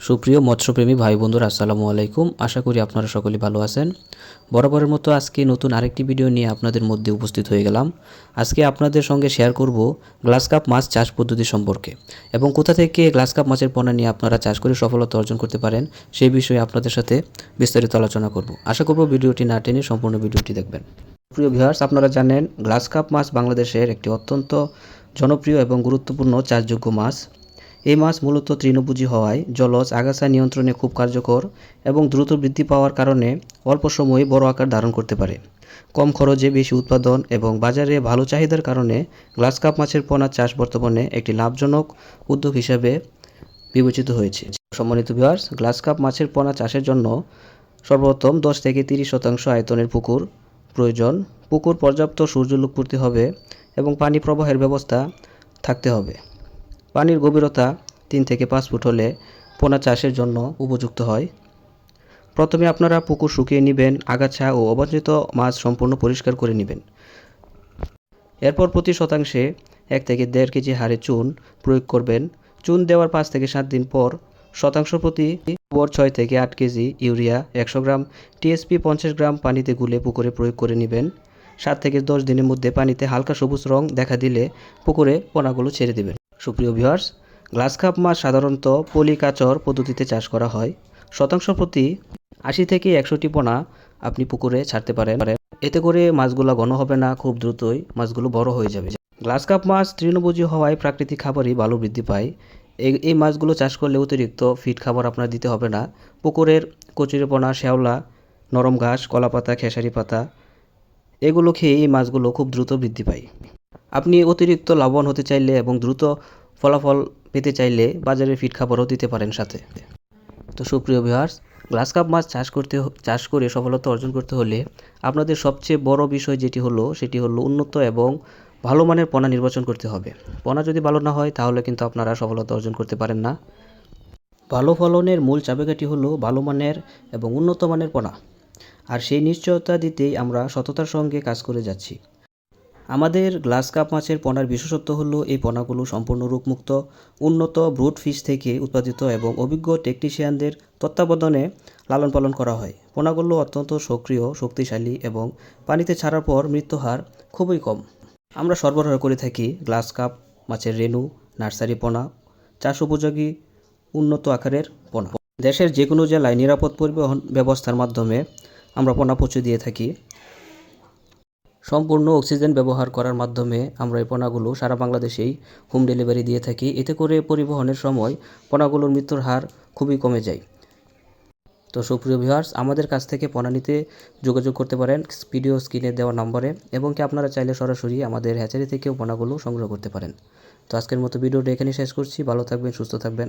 সুপ্রিয় মৎস্যপ্রেমী ভাই বন্ধুরা, আসসালামু আলাইকুম। আশা করি আপনারা সকলেই ভালো আছেন। বরাবরের মতো আজকে নতুন আরেকটি ভিডিও নিয়ে আপনাদের মধ্যে উপস্থিত হয়ে গেলাম। আজকে আপনাদের সঙ্গে শেয়ার করব গ্লাস কাপ মাছ চাষ পদ্ধতি সম্পর্কে এবং কোথা থেকে গ্লাস কাপ মাছের পণ্য নিয়ে আপনারা চাষ করে সফলতা অর্জন করতে পারেন সেই বিষয়ে আপনাদের সাথে বিস্তারিত আলোচনা করব। আশা করব ভিডিওটি না টেনে সম্পূর্ণ ভিডিওটি দেখবেন। প্রিয় ভিউয়ার্স আপনারা জানেন, গ্লাস কাপ মাছ বাংলাদেশের একটি অত্যন্ত জনপ্রিয় এবং গুরুত্বপূর্ণ চাষযোগ্য মাছ। এই মাছ মূলত তৃণভোজী হওয়ায় জলজ আগাছা নিয়ন্ত্রণে খুব কার্যকর এবং দ্রুত বৃদ্ধি পাওয়ার কারণে অল্প সময়ে বড় আকার ধারণ করতে পারে। কম খরচে বেশি উৎপাদন এবং বাজারে ভালো চাহিদার কারণে গ্লাস কাপ মাছের পোনা চাষ বর্তমানে একটি লাভজনক উদ্যোগ হিসাবে বিবেচিত হয়েছে। সম্মানিত ভিউয়ার্স গ্লাস কাপ মাছের পোনা চাষের জন্য সর্বপ্রথম দশ থেকে তিরিশ শতাংশ আয়তনের পুকুর প্রয়োজন। পুকুর পর্যাপ্ত সূর্যলোক করতে হবে এবং পানি প্রবাহের ব্যবস্থা থাকতে হবে। পানির গভীরতা তিন থেকে পাঁচ ফুট হলে পোনা চাষের জন্য উপযুক্ত হয়। প্রথমে আপনারা পুকুর শুকিয়ে নেবেন, আগাছা ও অবাঞ্ছিত মাছ সম্পূর্ণ পরিষ্কার করে নেবেন। এরপর প্রতি শতাংশে এক থেকে দেড় কেজি হারে চুন প্রয়োগ করবেন। চুন দেওয়ার পাঁচ থেকে সাত দিন পর শতাংশ প্রতি গোবর ছয় থেকে আট কেজি ইউরিয়া, একশো গ্রাম টিএসপি পঞ্চাশ গ্রাম পানিতে গুলে পুকুরে প্রয়োগ করে নেবেন। সাত থেকে দশ দিনের মধ্যে পানিতে হালকা সবুজ রং দেখা দিলে পুকুরে পোনাগুলো ছেড়ে দেবেন। সুপ্রিয় ভিউয়ার্স গ্লাস কাপ মাছ সাধারণত পলিকাচর পদ্ধতিতে চাষ করা হয়। শতাংশ প্রতি আশি থেকে একশোটি পোনা আপনি পুকুরে ছাড়তে পারেন। এতে করে মাছগুলো ঘন হবে না, খুব দ্রুতই মাছগুলো বড় হয়ে যাবে। গ্লাস কাপ মাছ তৃণভোজী হওয়ায় প্রাকৃতিক খাবারই ভালো বৃদ্ধি পায়। এই মাছগুলো চাষ করলে অতিরিক্ত ফিড খাবার আপনার দিতে হবে না। পুকুরের কচুরিপনা শ্যাওলা, নরম ঘাস, কলাপাতা, খেসারি পাতা, এগুলো খেয়ে এই মাছগুলো খুব দ্রুত বৃদ্ধি পায়। আপনি অতিরিক্ত লাভবান হতে চাইলে এবং দ্রুত ফলাফল পেতে চাইলে বাজারে ফিট খাবারও দিতে পারেন সাথে। তো সুপ্রিয় ভিউয়ার্স গ্লাস কাপ মাছ চাষ করতে চাষ করে সফলতা অর্জন করতে হলে আপনাদের সবচেয়ে বড় বিষয় যেটি হলো, সেটি হলো উন্নত এবং ভালো মানের পোনা নির্বাচন করতে হবে। পোনা যদি ভালো না হয়, তাহলে কিন্তু আপনারা সফলতা অর্জন করতে পারেন না। ভালো ফলনের মূল চাবিকাঠি হলো ভালো মানের এবং উন্নত মানের পোনা। আর সেই নিশ্চয়তা দিতেই আমরা সততার সঙ্গে কাজ করে যাচ্ছি। আমাদের গ্লাস কাপ মাছের পোনার বিশেষত্ব হলো এই পোনাগুলো সম্পূর্ণ রোগমুক্ত, উন্নত ব্রুড ফিশ থেকে উৎপাদিত এবং অভিজ্ঞ টেকনিশিয়ানদের তত্ত্বাবধানে লালন পালন করা হয়। পোনাগুলো অত্যন্ত সক্রিয়, শক্তিশালী এবং পানিতে ছাড়ার পর মৃত্যু হার খুবই কম। আমরা সরবরাহ করে থাকি গ্লাস কাপ মাছের রেণু, নার্সারি পোনা, চাষ উপযোগী, উন্নত আকারের পোনা। দেশের যে কোনো জেলায় নিরাপদ পরিবহন ব্যবস্থার মাধ্যমে আমরা পোনা পৌঁছে দিয়ে থাকি। সম্পূর্ণ অক্সিজেন ব্যবহার করার মাধ্যমে আমরা এই পোনাগুলো সারা বাংলাদেশেই হোম ডেলিভারি দিয়ে থাকি। এতে করে পরিবহনের সময় পোনাগুলোর মৃত্যুর হার খুবই কমে যায়। তো সুপ্রিয় ভিউয়ার্স, আমাদের কাছ থেকে পোনা নিতে যোগাযোগ করতে পারেন ভিডিও স্ক্রিনে দেওয়া নম্বরে এবং কি আপনারা চাইলে সরাসরি আমাদের হ্যাচারি থেকেও পোনাগুলো সংগ্রহ করতে পারেন। তো আজকের মতো ভিডিওটা এখানে শেষ করছি। ভালো থাকবেন, সুস্থ থাকবেন।